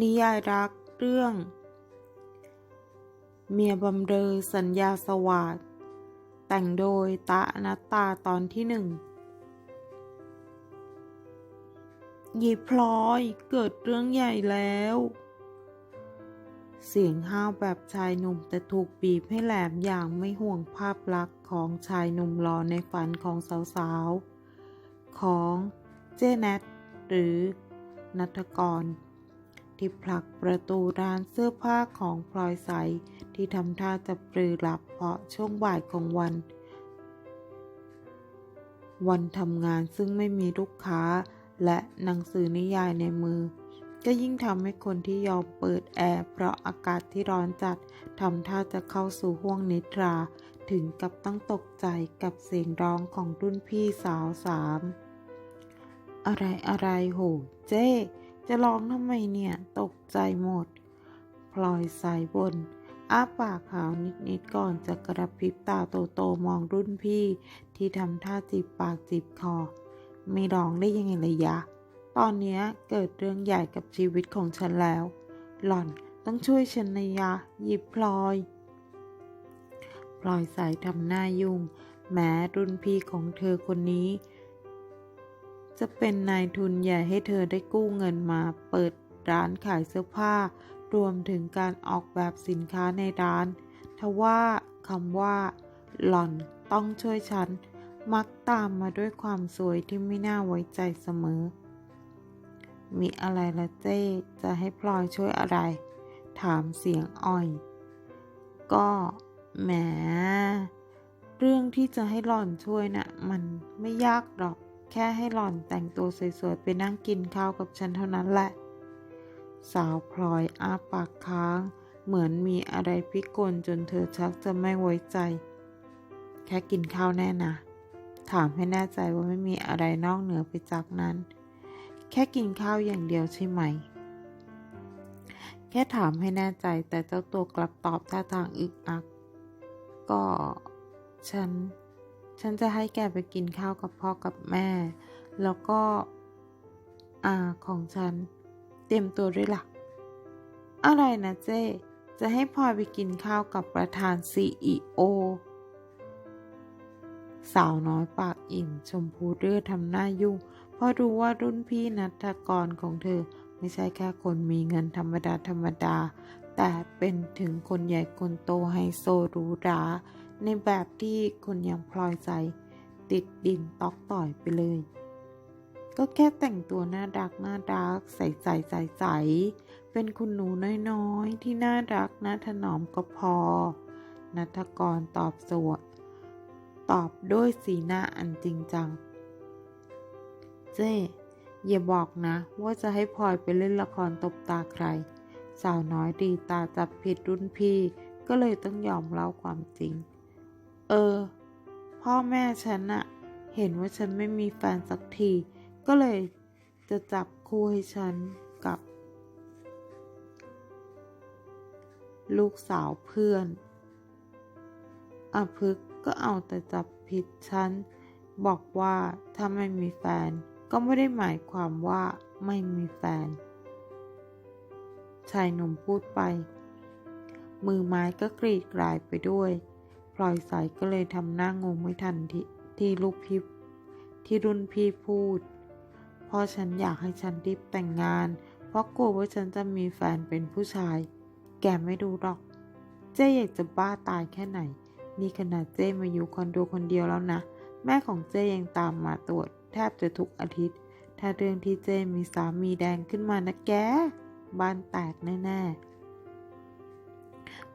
นิยายรักเรื่อง เมียบำเรอสัญญาสวัสดแต่งโดยตาอนัตตาตอนที่หนึ่งยีพลอยเกิดเรื่องใหญ่แล้ว เสียงห้าวแบบชายหนุ่มแต่ถูกบีบให้แหลมอย่างไม่ห่วงภาพลักษณ์ของชายหนุ่มหล่อในฝันของสาวๆ ของเจเนตหรือนัทกร ที่ผลักประตูร้านเสื้อผ้าของพลอยใส ที่ทำท่าจะปรือหลับเพราะช่วงบ่ายของวัน วันทำงานซึ่งไม่มีลูกค้า และหนังสือนิยายในมือ ก็ยิ่งทำให้คนที่ยอมเปิดแอร์เพราะอากาศที่ร้อนจัดทำท่าจะเข้าสู่ห้วงนิทรา ถึงกับต้องตกใจกับเสียงร้องของรุ่นพี่สาวสามอะไรอะไรโห เจ๊ จะร้องทำไมเนี่ย ตกใจหมด พลอยสายบน อ้าปากขาวนิดๆก่อนจะกระพริบตาโตๆมองรุ่นพี่ ที่ทำท่าจีบปากจีบคอ ไม่ร้องได้ยังไงเลยยะ ตอนนี้เกิดเรื่องใหญ่กับชีวิตของฉันแล้ว หล่อนต้องช่วยฉันนะยะ หยิบพลอย พลอยสายทำหน้ายุ่ง แม้รุ่นพี่ของเธอคนนี้ จะเป็นนายทุนใหญ่ให้เธอได้กู้เงินมา เปิดร้านขายเสื้อผ้า รวมถึงการออกแบบสินค้าในร้าน ทว่าคำว่า หล่อนต้องช่วยฉัน มักตามมาด้วยความสวยที่ไม่น่าไว้ใจเสมอ มีอะไรละเจ้จะให้พลอยช่วยอะไร ถามเสียงอ่อย ก็แหมเรื่องที่จะให้หล่อนช่วยน่ะ มันไม่ยากหรอก แค่ให้หล่อนแต่งตัวสวยๆ ไปนั่งกินข้าวกับฉันเท่านั้นแหละ สาวพลอยอ้าปากค้าง เหมือนมีอะไรพิกลจนเธอชักจะไม่ไว้ใจ แค่กินข้าวแน่นะ ถามให้แน่ใจว่าไม่มีอะไรนอกเหนือไปจากนั้น แค่กินข้าวอย่างเดียวใช่ไหม แค่ถามให้แน่ใจแต่เจ้าตัวกลับตอบท่าทางอึกอัก ก็ฉัน ฉันจะให้แกไปกินข้าวกับพ่อกับแม่ แล้วก็อาของฉัน เตรียมตัวด้วยล่ะ อะไรนะเจ๊จะให้พลอยไปกินข้าวกับประธาน CEO สาวน้อยปากอิ่ม ชมพูเรือทำหน้ายุ่ง เพราะรู้ว่ารุ่นพี่นัทกรของเธอไม่ใช่แค่คนมีเงินธรรมดาธรรมดา แต่เป็นถึงคนใหญ่คนโตไฮโซรูราในแบบที่คนย่างพลอยใจ ติดดินตอกต่อยไปเลย ก็แค่แต่งตัวน่ารักน่ารักใส่ใสใส่ใสเป็นคุณหนูน้อยๆ ที่น่ารักน่าถนอมก็พอ นัทกรตอบสวดตอบด้วยสีหน้าอันจริงจัง เจ๊อย่าบอกนะ ว่าจะให้พลอยไปเล่นละครตบตาใคร สาวน้อยดีตาจับผิดรุ่นพี่ ก็เลยต้องยอมเล่าความจริง เออ พ่อแม่ฉันอะเห็นว่าฉันไม่มีแฟนสักที ก็เลยจะจับคู่ให้ฉันกับ ลูกสาวเพื่อนอาพึกษ์ก็เอาแต่จับผิดฉัน บอกว่าถ้าไม่มีแฟน ก็ไม่ได้หมายความว่าไม่มีแฟน ชายหนุ่มพูดไป มือไม้ก็กรีดกลายไปด้วย ลอยใสก็เลยทำหน้างงไม่ทันที่ที่ลูกพี่ที่รุ่นพี่พูดพราะฉันอยากให้ฉันรีบแต่งงาน เพราะกลัวว่าฉันจะมีแฟนเป็นผู้ชาย แกไม่ดูหรอก เจ๊อยากจะบ้าตายแค่ไหน นี่ขนาดเจ้มาอยู่คอนโดคนเดียวแล้วนะ แม่ของเจ้ยังตามมาตรวจ แทบจะทุกอาทิตย์ ถ้าเรื่องที่เจ้มีสามีแดงขึ้นมานะแก บ้านแตกแน่ ๆ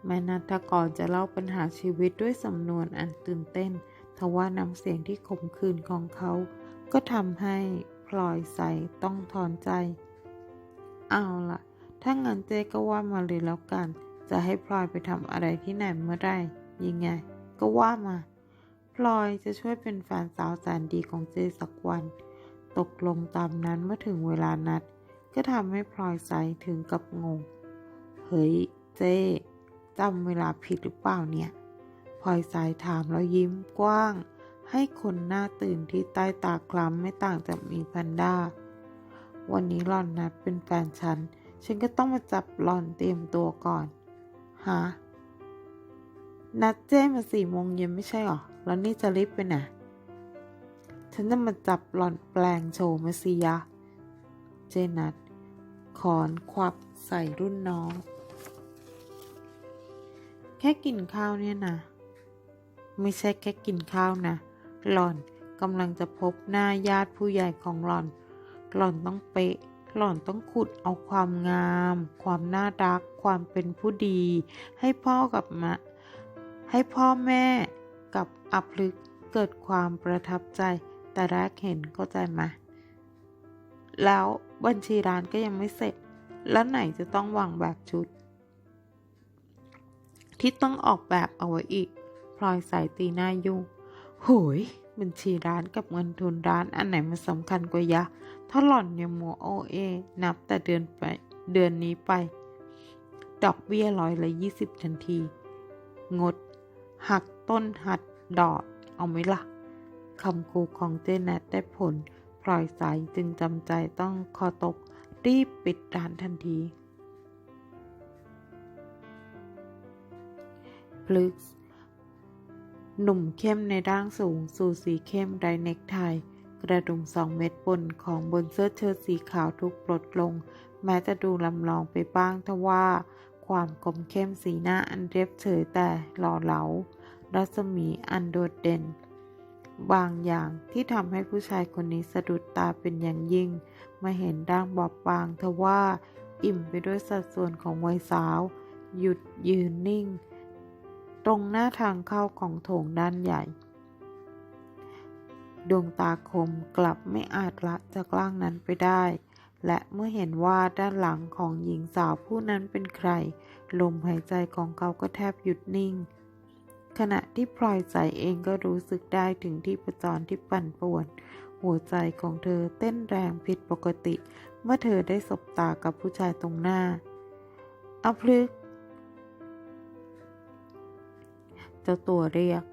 แม่นัทกรจะเล่าปัญหาชีวิตด้วยสำนวนอันตื่นเต้น ทว่าน้ำเสียงที่ขมขื่นของเขา ก็ทำให้พลอยใสต้องถอนใจ เอาล่ะถ้างั้นเจ๊ก็ว่ามาเลยแล้วกัน จะให้พลอยไปทำอะไรที่ไหนเมื่อไรยังไง ก็ว่ามา พลอยจะช่วยเป็นแฟนสาวแสนดีของเจสักวัน ตกลงตามนั้นเมื่อถึงเวลานัด ก็ทำให้พลอยใสถึงกับงง เฮ้ย เจ จำเวลาผิดหรือเปล่าเนี่ยพลอยสายถามแล้วยิ้มกว้าง ให้คนหน้าตื่นที่ใต้ตาคล้ำไม่ต่างจากมีแพนด้า วันนี้หล่อนนัดเป็นแฟนฉัน ฉันก็ต้องมาจับหล่อนเตรียมตัวก่อนฮะนัดเจ้มาสี่โมงเย็นไม่ใช่หรอ แล้วนี่จะรีบไปไหนฉันจะมาจับหล่อนแปลงโชว์มาสิยะ เจนัดขอนควับใส่รุ่นน้อง แค่กินข้าวเนี่ยนะ ไม่ใช่แค่กินข้าวนะ หล่อนกำลังจะพบหน้าญาติผู้ใหญ่ของหล่อน หล่อนต้องเป๊ะ หล่อนต้องขุดเอาความงาม ความน่ารัก ความเป็นผู้ดี ให้พ่อกับมะ ให้พ่อแม่กับอัพลึกเกิดความประทับใจ แต่แรกเห็นเข้าใจไหมแล้วบัญชีร้านก็ยังไม่เสร็จ แล้วไหนจะต้องวางแบบชุด ที่ต้องออกแบบเอาไว้อีก พลอยสายตีหน้ายุ่งโหยบัญชีร้านกับเงินทุนร้านอันไหนมันสำคัญกว่ายะ ถ้าหล่อนยังมัวโอเอ นับแต่เดือนไปเดือนนี้ไป ดอกเบี้ยร้อยละยี่สิบทันที งด หักต้นหัดดอกเอาไหมล่ะคำคูของเจนแนทได้ผล พลอยสายจึงจำใจต้องคอตก รีบปิดร้านทันที พลึกซ์หนุ่มเข้มในร่างสูง สู่สีเข้มไดเน็กไทกระดุมสองเม็ดบนของบนเสื้อเชิ้ตสีขาวทุกปลดลง แม้จะดูลำลองไปบ้างทว่า ความกลมเข้มสีหน้าอันเรียบเฉยแต่หล่อเหลา รัศมีอันโดดเด่น บางอย่างที่ทำให้ผู้ชายคนนี้สะดุดตาเป็นอย่างยิ่ง มาเห็นร่างบอบบางทว่า อิ่มไปด้วยสัดส่วนของวัยสาว หยุดยืนนิ่ง ตรงหน้าทางเข้าของโถงด้านใหญ่ ดวงตาคมกลับไม่อาจละจากร่างนั้นไปได้ และเมื่อเห็นว่าด้านหลังของหญิงสาวผู้นั้นเป็นใคร ลมหายใจของเขาก็แทบหยุดนิ่ง ขณะที่พลอยใสเองก็รู้สึกได้ถึงที่ประจรที่ปั่นป่วน หัวใจของเธอเต้นแรงผิดปกติ เมื่อเธอได้สบตากับผู้ชายตรงหน้าอพลึก จ้าตัวเรียก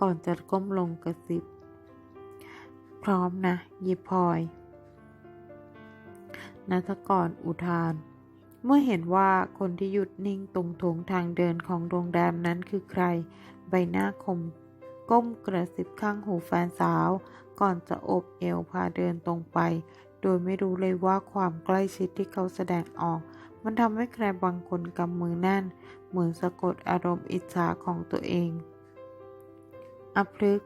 ก่อนจะก้มลงกระซิบ พร้อมนะยีพลอยนัทกรอุทาน เมื่อเห็นว่าคนที่หยุดนิ่งตรงโถงทางเดินของโรงแรมนั้นคือใคร ใบหน้าคม ก้มกระซิบข้างหูแฟนสาว ก่อนจะอบเอวพาเดินตรงไป โดยไม่รู้เลยว่าความใกล้ชิดที่เขาแสดงออก มันทำให้ใครบางคนกำมือแน่น เหมือนสะกดอารมณ์อิจฉาของตัวเองอัพลึก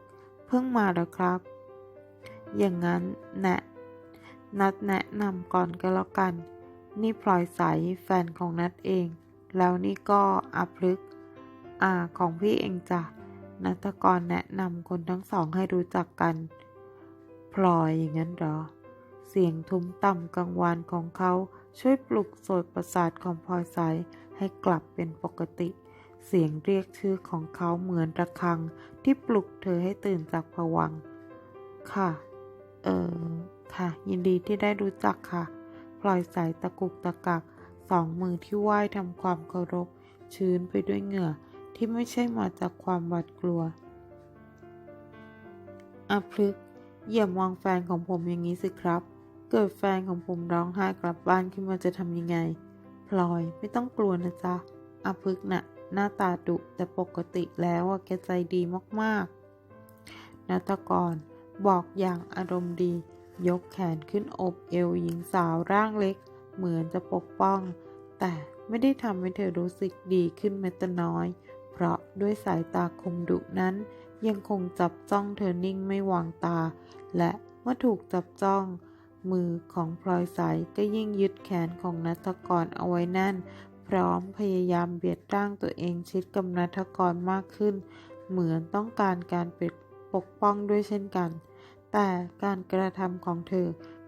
เพิ่งมาแล้วครับ อย่างนั้นแนะนัดแนะนำก่อนก็แล้วกัน นี่พลอยใสแฟนของนัดเอง แล้วนี่ก็อัพลึกอาของพี่เองจ้ะนัตกรแนะนำคนทั้งสองให้รู้จักกัน พลอยอย่างนั้นเหรอ เสียงทุ้มต่ำกังวานของเขาช่วยปลุกโสดประสาทของพลอยใส ให้กลับเป็นปกติ เสียงเรียกชื่อของเขาเหมือนระฆังที่ปลุกเธอให้ตื่นจากผวัง ค่ะ เออค่ะ ยินดีที่ได้รู้จักค่ะ พลอยใสตะกุกตะกัก สองมือที่ไหว้ทำความเคารพ ชื้นไปด้วยเหงื่อที่ไม่ใช่มาจากความหวาดกลัวอาพลึกอย่ามองแฟนของผมอย่างนี้สิครับ เกิดแฟนของผมร้องไห้กลับบ้านขึ้นมาจะทำยังไง พลอยไม่ต้องกลัวนะจ๊ะอาพลึกษ์น่ะ หน้าตาดุแต่ปกติแล้วแกใจดีมากๆนัตกรบอกอย่างอารมณ์ดี ยกแขนขึ้นอบเอวหญิงสาวร่างเล็ก เหมือนจะปกป้อง แต่ไม่ได้ทำให้เธอรู้สึกดีขึ้นแม้แต่น้อย เพราะด้วยสายตาคมดุนั้น ยังคงจับจ้องเธอนิ่งไม่วางตา และเมื่อถูกจับจ้อง มือของพลอยใสก็ยิ่งยึดแขนของนัทกรเอาไว้แน่น พร้อมพยายามเบียดร่างตัวเองชิดกับนัทกรมากขึ้น เหมือนต้องการการปกป้องด้วยเช่นกัน แต่การกระทำของเธอ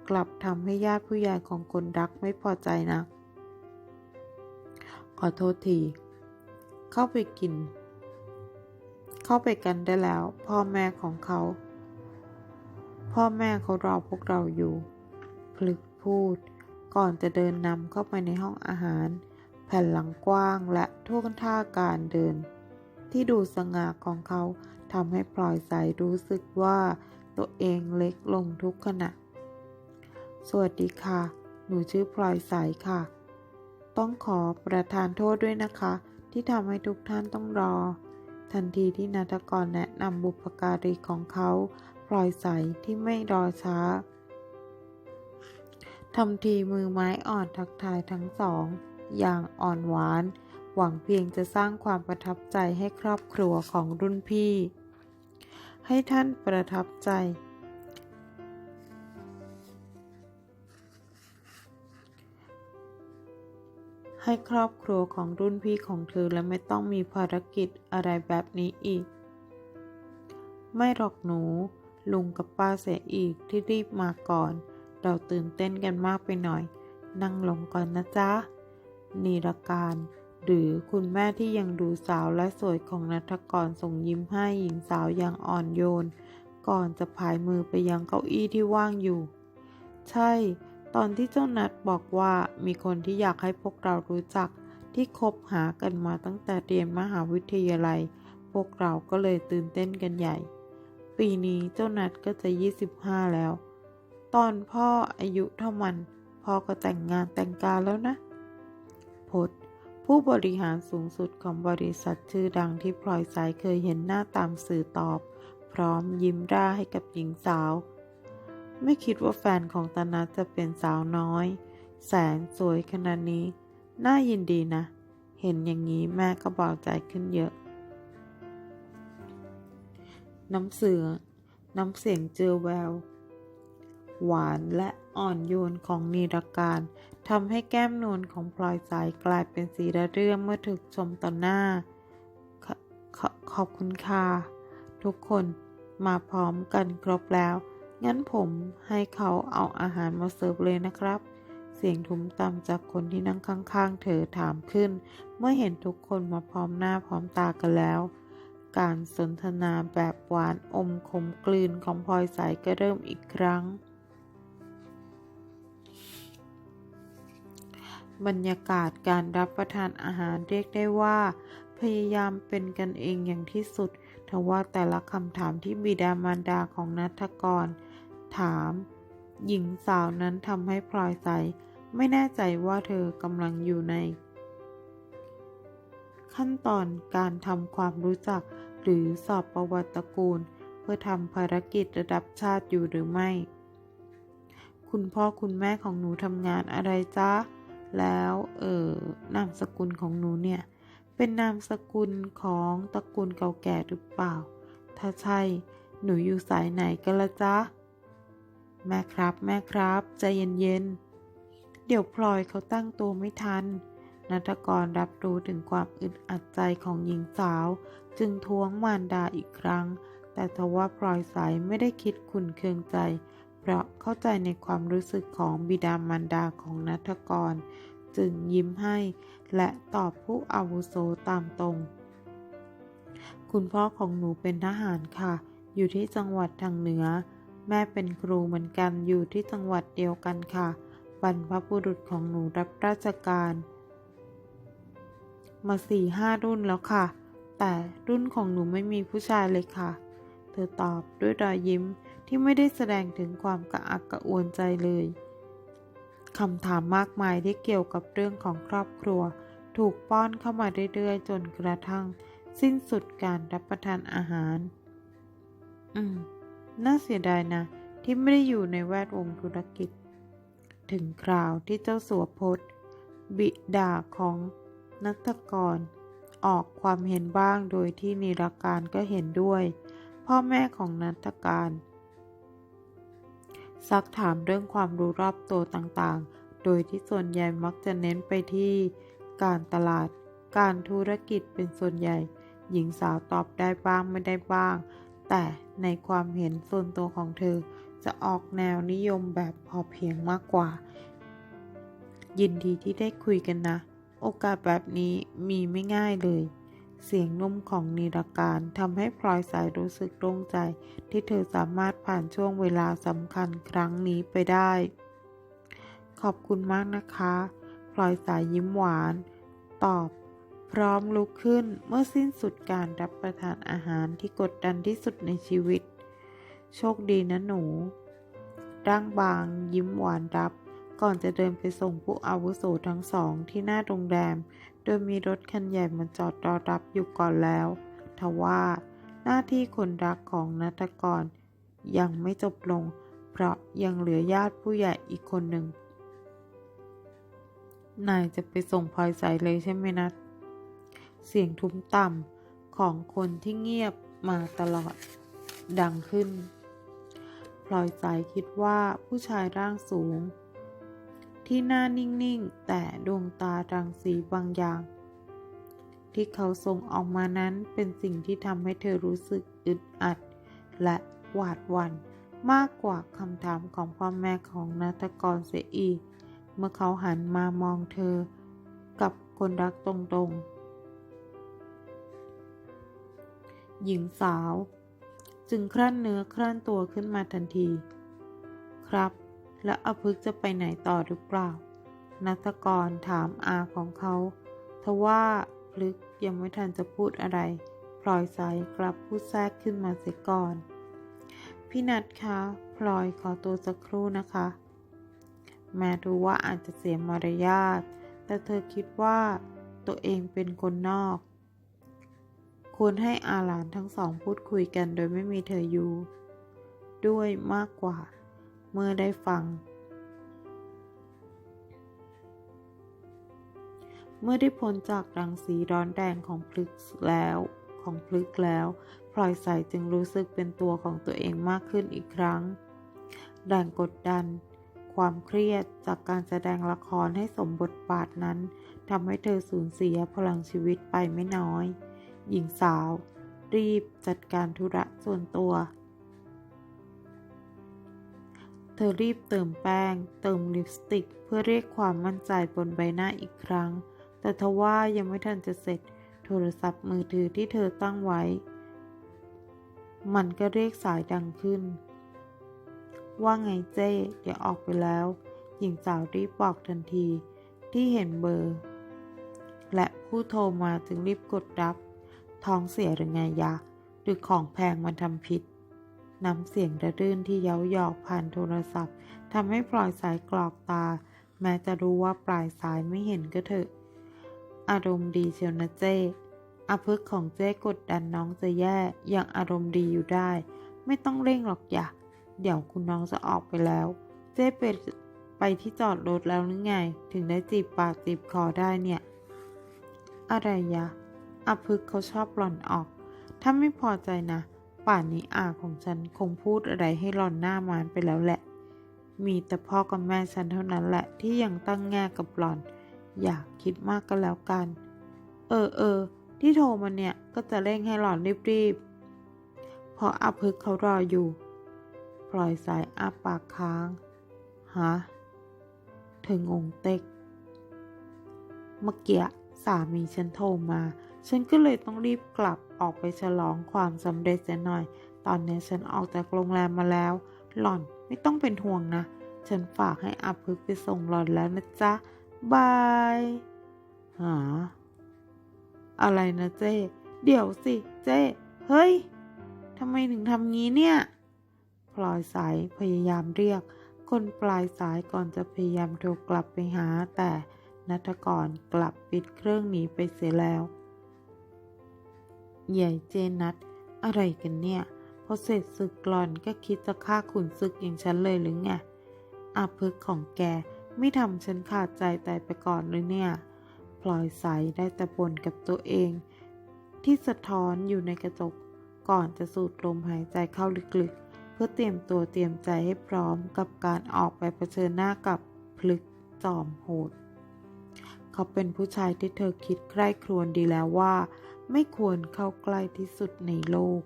กลับทำให้ญาติผู้ใหญ่ของคนรักไม่พอใจนะ ขอโทษที เข้าไปกิน เข้าไปกันได้แล้ว พ่อแม่ของเขา พ่อแม่เขารอพวกเราอยู่ ลึกพูด ก่อนจะเดินนำเข้าไปในห้องอาหาร แผ่นหลังกว้างและท่วงท่าการเดิน ที่ดูสง่าของเขาทำให้พลอยใสรู้สึกว่าตัวเองเล็กลงทุกขณะ สวัสดีค่ะ หนูชื่อพลอยใสค่ะ ต้องขอประทานโทษด้วยนะคะ ที่ทำให้ทุกท่านต้องรอ ทันทีที่นาฏกรแนะนำบุพการีของเขาพลอยใสที่ไม่รอช้า ทำทีมือไม้อ่อนทักทายทั้งสอง อย่างอ่อนหวาน หวังเพียงจะสร้างความประทับใจให้ครอบครัวของรุ่นพี่ ให้ท่านประทับใจ ให้ครอบครัวของรุ่นพี่ของเธอและไม่ต้องมีภารกิจอะไรแบบนี้อีก ไม่หรอกหนู ลุงกับป้าเสียอีกที่รีบมาก่อน เราตื่นเต้นกันมากไปหน่อย นั่งลงก่อนนะจ๊ะ นีรการ หรือคุณแม่ที่ยังดูสาวและสวยของนัทกรส่งยิ้มให้หญิงสาวอย่างอ่อนโยน ก่อนจะผายมือไปยังเก้าอี้ที่ว่างอยู่ ใช่ ตอนที่เจ้านัดบอกว่ามีคนที่อยากให้พวกเรารู้จักที่คบหากันมาตั้งแต่เรียนมหาวิทยาลัย พวกเราก็เลยตื่นเต้นกันใหญ่ ปีนี้เจ้านัดก็จะ 25 แล้ว ตอนพ่ออายุเท่ามันพ่อก็แต่งงานแต่งการแล้วนะพดผู้บริหารสูงสุดของบริษัทชื่อดังที่พลอยสายเคยเห็นหน้าตามสื่อตอบ พร้อมยิ้มร่าให้กับหญิงสาว ไม่คิดว่าแฟนของตานัจะเป็นสาวน้อย แสนสวยขนาดนี้ น่ายินดีนะ เห็นอย่างนี้แม่ก็เบาใจขึ้นเยอะ น้ำเสือน้ำเสียงเจอแวว หวานและอ่อนโยนของนีรการทำให้แก้มนวลของพลอยสายกลายเป็นสีระเรื่อเมื่อถูกชมต่อหน้าขขขอบคุณค่ะทุกคนมาพร้อมกันครบแล้ว งั้นผมให้เขาเอาอาหารมาเสิร์ฟเลยนะครับ เสียงทุ้มต่ำจากคนที่นั่งข้าง ๆ เธอถามขึ้น เมื่อเห็นทุกคนมาพร้อมหน้าพร้อมตากันแล้ว การสนทนาแบบหวานอมขมกลืนของพลอยสายก็เริ่มอีกครั้ง บรรยากาศการรับประทานอาหารเรียกได้ว่า พยายามเป็นกันเองอย่างที่สุดทว่าแต่ละคำถามที่บิดามารดาของนัทกร ถาม หญิงสาวนั้นทำให้พลอยใส ไม่แน่ใจว่าเธอกำลังอยู่ใน ขั้นตอนการทำความรู้จักหรือสอบประวัติตระกูล เพื่อทำภารกิจระดับชาติอยู่หรือไม่ คุณพ่อคุณแม่ของหนูทำงานอะไรจ๊ะ แล้วเออนามสกุลของหนูเนี่ย เป็นนามสกุลของตระกูลเก่าแก่หรือเปล่า ถ้าใช่ หนูอยู่สายไหนกันละจ๊ะ แม่ครับแม่ครับ ใจเย็นๆ เดี๋ยวพลอยเขาตั้งตัวไม่ทัน นัทกรรับรู้ถึงความอึดอัดใจของหญิงสาว จึงท้วงมารดาอีกครั้ง แต่ทว่าพลอยสายไม่ได้คิดขุนเคืองใจ เพราะเข้าใจในความรู้สึกของบิดามารดาของนัทกร จึงยิ้มให้ และตอบผู้อาวุโสตามตรง คุณพ่อของหนูเป็นทหารค่ะ อยู่ที่จังหวัดทางเหนือ แม่เป็นครูเหมือนกันอยู่ที่จังหวัดเดียวกันค่ะบรรพบุรุษของหนูรับราชการ มาสี่ห้ารุ่นแล้วค่ะ แต่รุ่นของหนูไม่มีผู้ชายเลยค่ะ เธอตอบด้วยรอยยิ้ม ที่ไม่ได้แสดงถึงความกระอักกระอ่วนใจเลยคำถามมากมายที่เกี่ยวกับเรื่องของครอบครัว ถูกป้อนเข้ามาเรื่อยๆ จนกระทั่ง สิ้นสุดการรับประทานอาหาร อืม น่าเสียดายนะ ที่ไม่ได้อยู่ในแวดวงธุรกิจ ถึงคราวที่เจ้าสัวพจน์บิดาของนักกร ออกความเห็นบ้างโดยที่นิรการก็เห็นด้วย พ่อแม่ของนักการ ซักถามเรื่องความรู้รอบตัวต่างๆ โดยที่ส่วนใหญ่มักจะเน้นไปที่ การตลาด การธุรกิจเป็นส่วนใหญ่ หญิงสาวตอบได้บ้างไม่ได้บ้าง แต่ในความเห็นส่วนตัวของเธอ จะออกแนวนิยมแบบพอเพียงมากกว่า ยินดีที่ได้คุยกันนะ โอกาสแบบนี้มีไม่ง่ายเลย เสียงนุ่มของนิรการทำให้พลอยสายรู้สึกโล่งใจ ที่เธอสามารถผ่านช่วงเวลาสำคัญครั้งนี้ไปได้ ขอบคุณมากนะคะ พลอยสายยิ้มหวาน ตอบ พร้อมลุกขึ้นเมื่อสิ้นสุดการรับประทานอาหารที่กดดันที่สุดในชีวิต โชคดีนะหนู ร่างบางยิ้มหวานรับ ก่อนจะเดินไปส่งผู้อาวุโสทั้งสองที่หน้าโรงแรม โดยมีรถคันใหญ่มาจอดรอรับอยู่ก่อนแล้ว ทว่าหน้าที่คนรักของนัตกร ยังไม่จบลง เพราะยังเหลือญาติผู้ใหญ่อีกคนหนึ่ง นายจะไปส่งพลอยใสเลยใช่ไหมนัดเสียงทุ้มต่ำของคนที่เงียบมาตลอด ดังขึ้น พลอยสายคิดว่าผู้ชายร่างสูง ที่หน้านิ่งๆ แต่ดวงตารังสีบางอย่าง ที่เขาส่งออกมานั้นเป็นสิ่งที่ทำให้เธอรู้สึกอึดอัด และหวาดหวั่นมากกว่าคำถามของพ่อแม่ของนาตกรเสียอีก เมื่อเขาหันมามองเธอ กับคนรักตรงๆ หญิงสาว จึงครั่นเนื้อครั่นตัวขึ้นมาทันที ครับ แล้วอภึกจะไปไหนต่อหรือเปล่า นัตกรถามอาของเขาทว่าพลึกยังไม่ทันจะพูดอะไร พลอยสายกลับพูดแทรกขึ้นมาเสียก่อน พี่นัดคะ พลอยขอตัวสักครู่นะคะ แม้รู้ว่าอาจจะเสียมารยาท แต่เธอคิดว่าตัวเองเป็นคนนอก ควรให้อาหลานทั้งสองพูดคุยกันโดยไม่มีเธออยู่ ด้วยมากกว่า เมื่อได้ฟัง เมื่อได้พ้นจากรังสีร้อนแรงของพลึกแล้วของพลึกแล้วพลอยใสจึงรู้สึกเป็นตัวของตัวเองมากขึ้นอีกครั้ง แรงกดดัน ความเครียดจากการแสดงละครให้สมบทบาทนั้นทำให้เธอสูญเสียพลังชีวิตไปไม่น้อย หญิงสาว รีบจัดการธุระส่วนตัว เธอรีบเติมแป้ง เติมลิปสติก เพื่อเรียกความมั่นใจบนใบหน้าอีกครั้ง แต่ทว่ายังไม่ทันจะเสร็จ โทรศัพท์มือถือที่เธอตั้งไว้ มันก็เรียกสายดังขึ้น ว่าไงเจ้เดี๋ยวออกไปแล้ว หญิงสาวรีบบอกทันทีที่เห็นเบอร์ และผู้โทรมาจึงรีบกดรับ ท้องเสียหรือไงยะหรือของแพงมันทำผิด น้ำเสียงระรื่นที่เย้าหยอกผ่านโทรศัพท์ทำให้ปล่อยสายกรอกตา แม้จะรู้ว่าปลายสายไม่เห็นก็เถอะ อารมณ์ดีเชียวนะเจ้อาพึกษของเจ้กดดันน้องจะแย่ยังอารมณ์ดีอยู่ได้ ไม่ต้องเร่งหรอกอย่าเดี๋ยวคุณน้องจะออกไปแล้ว เจ้ไปไปที่จอดรถแล้วหรือไง ถึงได้จีบปากจีบคอได้เนี่ย อะไรยะอาพึกษเขาชอบหล่อนออก ถ้าไม่พอใจนะ ป่านนี้อาของฉันคงพูดอะไรให้หลอนหน้ามานไปแล้วแหละ มีแต่พ่อกับแม่ฉันเท่านั้นแหละที่ยังตั้งแง่กับหลอน อยากคิดมากก็แล้วกัน เออเออที่โทรมาเนี่ยก็จะเร่งให้หลอนรีบๆ เพราะอาพึกเขารออยู่ ปล่อยสายอาปากค้าง ฮะเธองงเต็ก เมื่อกี้สามีฉันโทรมา ฉันก็เลยต้องรีบกลับออกไปฉลองความสำเร็จเสียหน่อย ตอนนี้ฉันออกจากโรงแรมมาแล้ว หล่อนไม่ต้องเป็นห่วงนะ ฉันฝากให้อาพึกไปส่งหล่อนแล้วนะจ๊ะ บาย หา อะไรนะเจ้เดี๋ยวสิเจ้เฮ้ยทำไมถึงทำงี้เนี่ย พลอยสายพยายามเรียก คนปลายสายก่อนจะพยายามโทรกลับไปหา แต่นัทกรกลับปิดเครื่องหนีไปเสียแล้ว ใหญ่เจนัทอะไรกันเนี่ยพอเสร็จศึกกลอนก็คิดจะฆ่าขุนศึกอย่างฉันเลยหรือไงอาพึกของแกไม่ทำฉันขาดใจตายไปก่อนเลยเนี่ยพลอยใสได้แต่บ่นกับตัวเอง ที่สะท้อนอยู่ในกระจกก่อนจะสูดลมหายใจเข้าลึกๆ เพื่อเตรียมตัวเตรียมใจให้พร้อมกับการออกไปเผชิญหน้ากับพลึกจอมโหด เขาเป็นผู้ชายที่เธอคิดใคร่ครวญดีแล้วว่า ไม่ควรเข้าใกล้ที่สุดในโลก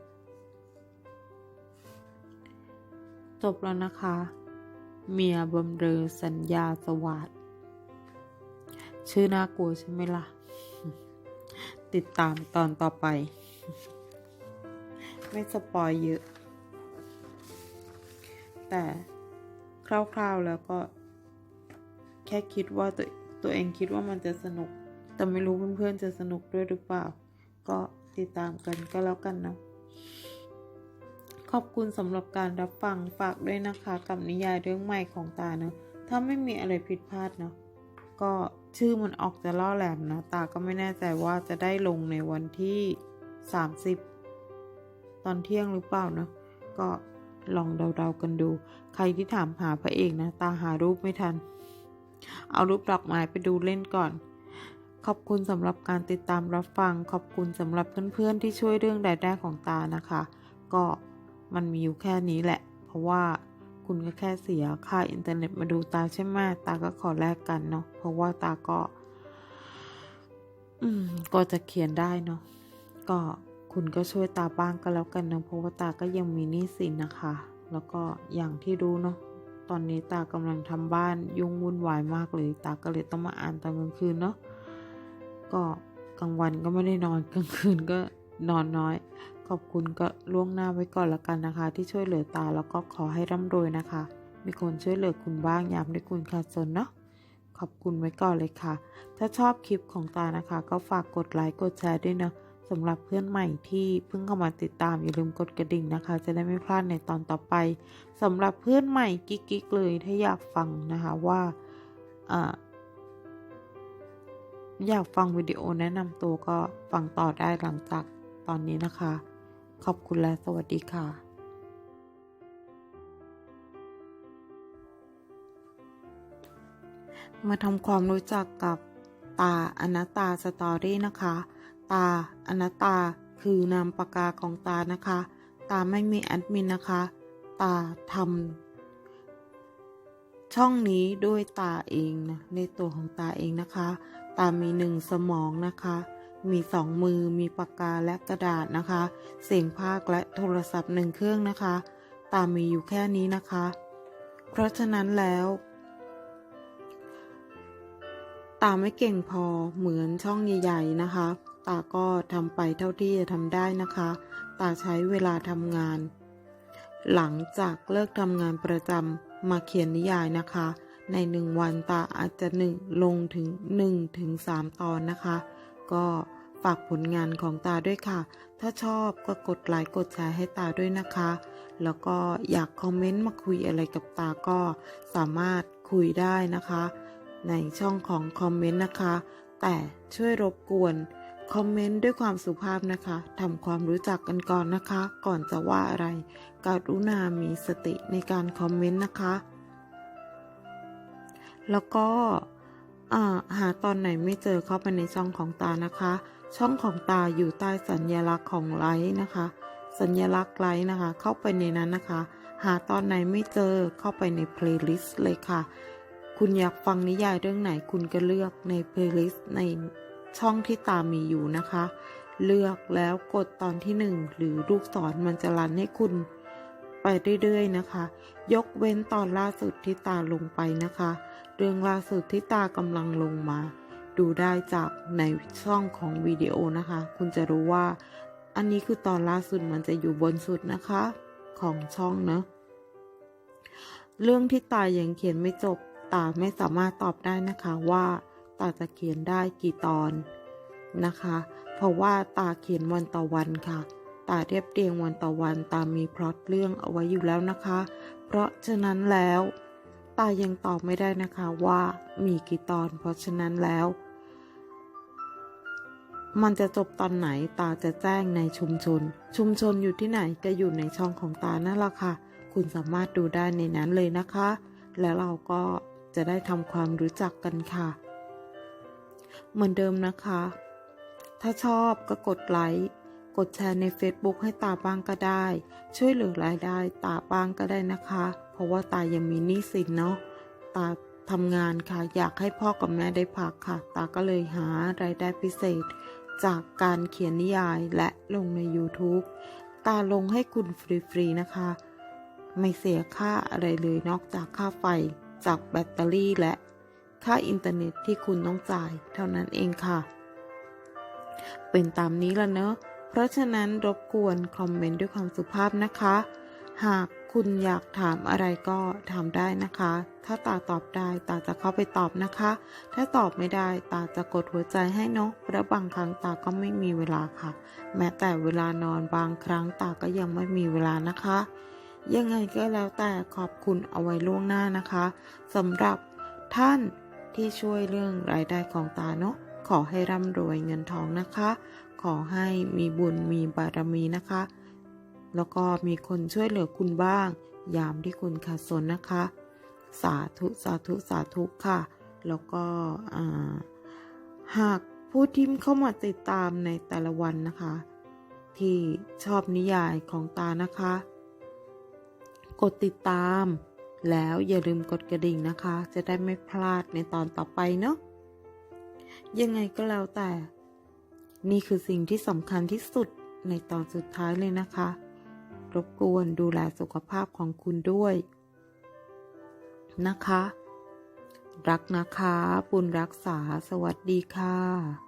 จบแล้วนะคะ เมียบำเรอสัญญาสวัสดชื่อน่ากลัวใช่ไหมล่ะ ติดตามตอนต่อไป ไม่สปอยเยอะ แต่คร่าวๆแล้วก็แค่คิดว่าตัวตัวเองคิดว่ามันจะสนุก แต่ไม่รู้เพื่อนๆจะสนุกด้วยหรือเปล่า ก็ติดตามกันก็แล้วกันนะ ขอบคุณสำหรับการรับฟังฝากด้วยนะคะ กับนิยายเรื่องใหม่ของตาเนะถ้าไม่มีอะไรผิดพลาดเนาะก็ชื่อมันออกจะล่อแหลมนะ ตาก็ไม่แน่ใจว่าจะได้ลงในวันที่ 30 ตอนเที่ยงหรือเปล่าเนาะก็ลองเดาๆกันดู ใครที่ถามหาพระเอกนะ ตาหารูปไม่ทัน เอารูปดอกไม้ไปดูเล่นก่อน ขอบคุณสำหรับการติดตามรับฟัง ขอบคุณสำหรับเพื่อนๆที่ช่วยเรื่องรายได้ของตานะคะ ก็มันมีอยู่แค่นี้แหละ เพราะว่าคุณก็แค่เสียค่าอินเทอร์เน็ตมาดูตาใช่ไหมตาก็ขอแลกกันเนาะเพราะว่าตาก็ อืม ก็จะเขียนได้เนาะก็คุณก็ช่วยตาบ้างก็แล้วกันเนาะเพราะว่าตาก็ยังมีหนี้สินนะคะ แล้วก็อย่างที่รู้เนาะตอนนี้ตากำลังทำบ้านยุ่งวุ่นวายมากเลย ตาก็เลยต้องมาอ่านตอนกลางคืนเนาะ ก็กลางวันก็ไม่ได้นอนกลางคืนก็นอนน้อย ขอบคุณก็ล่วงหน้าไว้ก่อนละกันนะคะ ที่ช่วยเหลือตาแล้วก็ขอให้ร่ำรวยนะคะ มีคนช่วยเหลือคุณบ้างยามที่คุณขาดสนเนาะขอบคุณไว้ก่อนเลยค่ะ ถ้าชอบคลิปของตานะคะ ก็ฝากกดไลค์กดแชร์ด้วยเนาะสำหรับเพื่อนใหม่ที่เพิ่งเข้ามาติดตามอย่าลืมกดกระดิ่งนะคะ จะได้ไม่พลาดในตอนต่อไปสำหรับเพื่อนใหม่กิ๊กๆเลยถ้าอยากฟังนะคะว่า อยากฟังวิดีโอแนะนำตัวก็ฟังต่อได้หลังจากตอนนี้นะคะ ขอบคุณและสวัสดีค่ะมาทำความรู้จักกับตาอนัตตาสตอรี่นะคะ ตาอนัตตาคือนามปากกาของตานะคะ ตาไม่มีแอดมินนะคะ ตาทำช่องนี้ด้วยตาเองนะในตัวของตาเองนะคะ ตามีหนึ่งสมองนะคะ มีสองมือ มีปากกาและกระดาษนะคะ เสียงภาคและโทรศัพท์หนึ่งเครื่องนะคะ ตามีอยู่แค่นี้นะคะ เพราะฉะนั้นแล้ว ตาไม่เก่งพอเหมือนช่องใหญ่ๆนะคะ ตาก็ทำไปเท่าที่จะทำได้นะคะ ตาใช้เวลาทำงาน หลังจากเลิกทำงานประจำมาเขียนนิยายนะคะ ในหนึ่งวันตาอาจจะหนึ่งลงถึงหนึ่งถึงสามตอนนะคะ ก็ฝากผลงานของตาด้วยค่ะ ถ้าชอบก็กดไลค์กดแชร์ให้ตาด้วยนะคะ แล้วก็อยากคอมเมนต์มาคุยอะไรกับตาก็สามารถคุยได้นะคะ ในช่องของคอมเมนต์นะคะ แต่ช่วยรบกวนคอมเมนต์ด้วยความสุภาพนะคะทำความรู้จักกันก่อนนะคะ ก่อนจะว่าอะไร การุณามีสติในการคอมเมนต์นะคะ แล้วก็หาตอนไหนไม่เจอเข้าไปในช่องของตานะคะ ช่องของตาอยู่ใต้สัญลักษณ์ของไลค์นะคะ สัญลักษณ์ไลค์นะคะ เข้าไปในนั้นนะคะ หาตอนไหนไม่เจอเข้าไปในเพลย์ลิสต์เลยค่ะ คุณอยากฟังนิยายเรื่องไหนคุณก็เลือกในเพลย์ลิสต์ในช่องที่ตามมีอยู่นะคะ เลือกแล้วกดตอนที่หนึ่งหรือลูกศรมันจะรันให้คุณ ไปเรื่อยๆนะคะ ยกเว้นตอนล่าสุดที่ตาลงไปนะคะ เรื่องล่าสุดที่ตากำลังลงมา ดูได้จากในช่องของวิดีโอนะคะ คุณจะรู้ว่า อันนี้คือตอนล่าสุดมันจะอยู่บนสุดนะคะ ของช่องเนอะเรื่องที่ตายังเขียนไม่จบตาไม่สามารถตอบได้นะคะว่าตาจะเขียนได้กี่ตอนนะคะ เพราะว่าตาเขียนวันต่อวันค่ะ ตาเรียบเรียงวันต่อวันตามีพล็อตเรื่องเอาไว้อยู่แล้วนะคะ เพราะฉะนั้นแล้ว ตายังตอบไม่ได้นะคะว่ามีกี่ตอน เพราะฉะนั้นแล้ว มันจะจบตอนไหนตาจะแจ้งในชุมชน ชุมชนอยู่ที่ไหนก็อยู่ในช่องของตานั่นแหละค่ะ คุณสามารถดูได้ในนั้นเลยนะคะ แล้วเราก็จะได้ทำความรู้จักกันค่ะ เหมือนเดิมนะคะ ถ้าชอบก็กดไลค์กดแชร์ใน Facebook ให้ตาบ้างก็ได้ ช่วยเหลือรายได้ตาบ้างก็ได้นะคะ เพราะว่าตายังมีหนี้สินเนาะตาทำงานค่ะ อยากให้พ่อกับแม่ได้พักค่ะ ตาก็เลยหารายได้พิเศษ จากการเขียนนิยายและลงใน YouTube ตาลงให้คุณฟรีๆนะคะ ไม่เสียค่าอะไรเลยนอกจากค่าไฟ จากแบตเตอรี่และค่าอินเทอร์เน็ตที่คุณต้องจ่ายเท่านั้นเองค่ะ เป็นตามนี้ละเนอะ เพราะฉะนั้นรบกวนคอมเมนต์ด้วยความสุภาพนะคะ หาก คุณอยากถามอะไรก็ถามได้นะคะ ถ้าตาตอบได้ตาจะเข้าไปตอบนะคะ ถ้าตอบไม่ได้ตาจะกดหัวใจให้เนาะเพราะบางครั้งตาก็ไม่มีเวลาค่ะ แม้แต่เวลานอนบางครั้งตาก็ยังไม่มีเวลานะคะ ยังไงก็แล้วแต่ขอบคุณเอาไว้ล่วงหน้านะคะสำหรับท่านที่ช่วยเรื่องรายได้ของตาเนาะขอให้ร่ำรวยเงินทองนะคะ ขอให้มีบุญมีบารมีนะคะ แล้วก็มีคนช่วยเหลือคุณบ้าง ยามที่คุณขาดสนนะคะ สาธุสาธุสาธุค่ะ แล้วก็หากผู้ที่เข้ามาติดตามในแต่ละวันนะคะ ที่ชอบนิยายของตานะคะ กดติดตาม แล้วอย่าลืมกดกระดิ่งนะคะ จะได้ไม่พลาดในตอนต่อไปเนาะยังไงก็แล้วแต่ นี่คือสิ่งที่สำคัญที่สุดในตอนสุดท้ายเลยนะคะ รบกวนดูแลสุขภาพของคุณด้วย นะคะ รักนะคะ บุญรักษา สวัสดีค่ะ